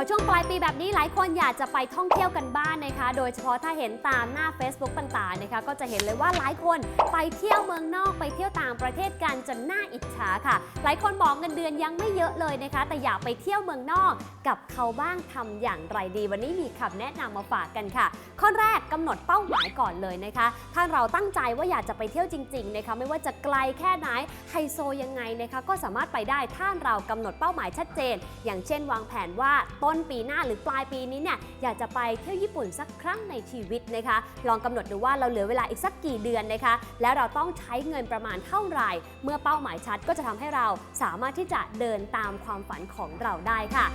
อช่วงปลายปีแบบนี้หลายคนอยากจะไปท่องเที่ยวกันบ้านนะคะ โดยเฉพาะถ้าเห็นตามหน้า Facebook ต่างๆนะคะ ก็จะเห็นเลยว่าหลายคนไปเที่ยวเมืองนอกไปเที่ยวต่างประเทศกันจนน่าอิจฉาค่ะ หลายคนบอกเงินเดือนยังไม่เยอะเลยนะคะ แต่อยากไปเที่ยวเมืองนอกกับเขาบ้างทำอย่างไรดี วันนี้มีคำแนะนำมาฝากกันค่ะ ข้อแรกกำหนดเป้าหมายก่อนเลยนะคะ ถ้าเราตั้งใจว่าอยากจะไปเที่ยวจริงๆนะคะไม่ว่าจะไกลแค่ไหนไฮโซยังไงนะคะก็สามารถไปได้ถ้าเรากำหนดเป้าหมายชัดเจน อย่างเช่น วางแผนว่าต้น้นปีหน้าหรือปลายปีนี้เนี่ยอยากจะไปเที่ยวญี่ปุ่นสักครั้งในชีวิตนะคะ ลองกำหนดดูว่าเราเหลือเวลาอีกสักกี่เดือนนะคะ แล้วเราต้องใช้เงินประมาณเท่าไหร่ เมื่อเป้าหมายชัดก็จะทำให้เราสามารถที่จะเดินตามความฝันของเราได้ค่ะ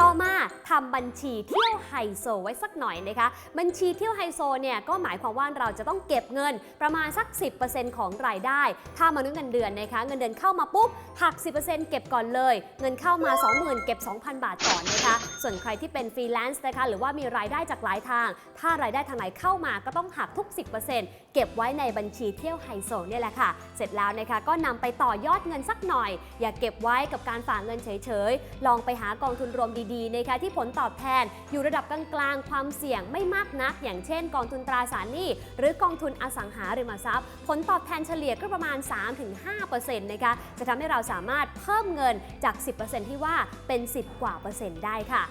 ต่อมา ทำบัญชีเที่ยวไฮโซไว้สักหน่อยนะคะ บัญชีเที่ยวไฮโซเนี่ยก็หมายความว่าเราจะต้องเก็บเงินประมาณสัก 10%ของรายได้ ถ้ามนุษย์เงินเดือนนะคะ เงินเดือนเข้ามาปุ๊บหัก 10%เก็บก่อนเลย เงินเข้ามา 20,000 เก็บ 2,000 บาทก่อนนะคะ ส่วนใครที่เป็นฟรีแลนซ์นะคะ หรือว่ามีรายได้จากหลายทาง ถ้ารายได้ทางไหนเข้ามาก็ต้องหักทุก 10%เก็บไว้ในบัญชีเที่ยวไฮโซเนี่ยแหละค่ะ เสร็จแล้วนะคะก็นำไปต่อยอดเงินสักหน่อย อย่าเก็บไว้กับการฝากเงินเฉยๆ ลองไปหากองทุนรวมดีๆนะคะที่ผลลตอบแทน อยู่ระดับกลางๆ ความเสี่ยงไม่มากนัก อย่างเช่น กองทุนตราสารหนี้ หรือกองทุนอสังหาริมทรัพย์ ผลตอบแทนเฉลี่ยก็ประมาณ 3-5%นะคะจะทำให้เราสามารถเพิ่มเงินจาก 10%ที่ว่าเป็น 10 กว่าเปอร์เซ็นต์ได้ค่ะ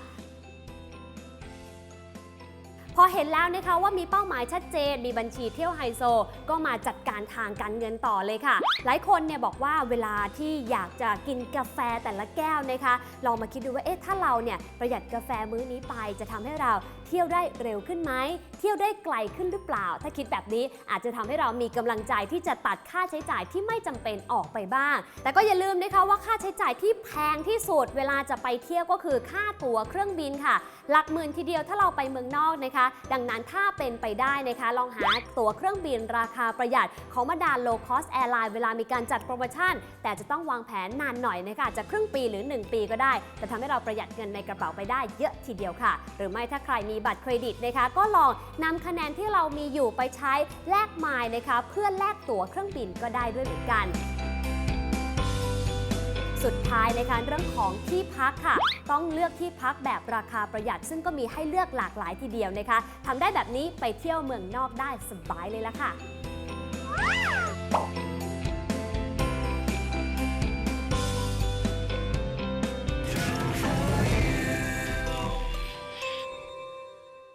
อเห็นแล้วนะคะว่ามีเป้าหมายชัดเจน มีบัญชีเที่ยวไฮโซ ก็มาจัดการทางการเงินต่อเลยค่ะ หลายคนเนี่ยบอกว่าเวลาที่อยากจะกินกาแฟแต่ละแก้วนะคะลองมาคิดดูว่าเอ๊ะถ้าเราเนี่ยประหยัดกาแฟมื้อนี้ไป จะทำให้เราเที่ยวได้เร็วขึ้นไหมเที่ยวได้ไกลขึ้นหรือเปล่า ถ้าคิดแบบนี้อาจจะทำให้เรามีกำลังใจที่จะตัดค่าใช้จ่ายที่ไม่จำเป็นออกไปบ้าง แต่ก็อย่าลืมนะคะว่าค่าใช้จ่ายที่แพงที่สุด เวลาจะไปเที่ยวก็คือค่าตั๋วเครื่องบินค่ะ หลักหมื่นทีเดียวถ้าเราไปเมืองนอกนะคะดังนั้นถ้าเป็นไปได้นะคะ ลองหาตั๋วเครื่องบินราคาประหยัดของมาดา low cost airline เวลามีการจัดโปรโมชั่น แต่จะต้องวางแผนนานหน่อยนะคะอาจะครึ่งปีหรือ 1 ปีก็ได้ แต่ทำให้เราประหยัดเงินในกระเป๋าไปได้เยอะทีเดียวค่ะ หรือไม่ถ้าใครมีบัตรเครดิตนะคะ ก็ลองนำคะแนนที่เรามีอยู่ไปใช้แลกไมล์นะคะ เพื่อแลกตั๋วเครื่องบินก็ได้ด้วยเหมือนกัน สุดท้ายนะคะเรื่องของที่พักค่ะ ต้องเลือกที่พักแบบราคาประหยัด ซึ่งก็มีให้เลือกหลากหลายทีเดียวนะคะทำได้แบบนี้ไปเที่ยวเมืองนอกได้สบายเลยละค่ะ